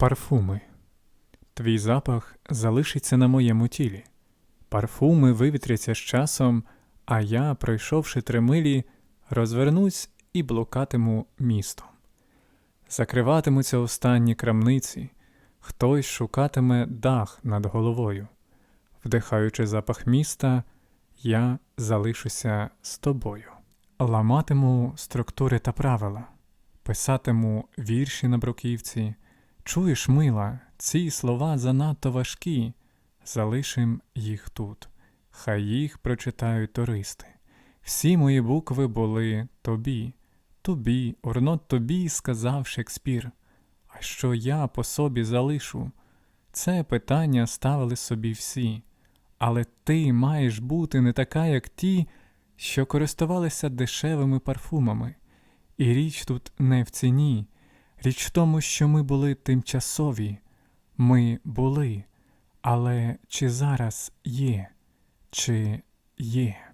Парфуми. Твій запах залишиться на моєму тілі. Парфуми вивітряться з часом, а я, пройшовши три милі, розвернусь і блукатиму містом. Закриватимуться останні крамниці, хтось шукатиме дах над головою. Вдихаючи запах міста, я залишуся з тобою. Ламатиму структури та правила, писатиму вірші на бруківці. Чуєш, мила, ці слова занадто важкі. Залишим їх тут. Хай їх прочитають туристи. Всі мої букви були тобі, тобі, урнот тобі, сказав Шекспір. А що я по собі залишу? Це питання ставили собі всі. Але ти маєш бути не така, як ті, що користувалися дешевими парфумами. І річ тут не в ціні, річ в тому, що ми були тимчасові. Ми були, але чи зараз є, чи є?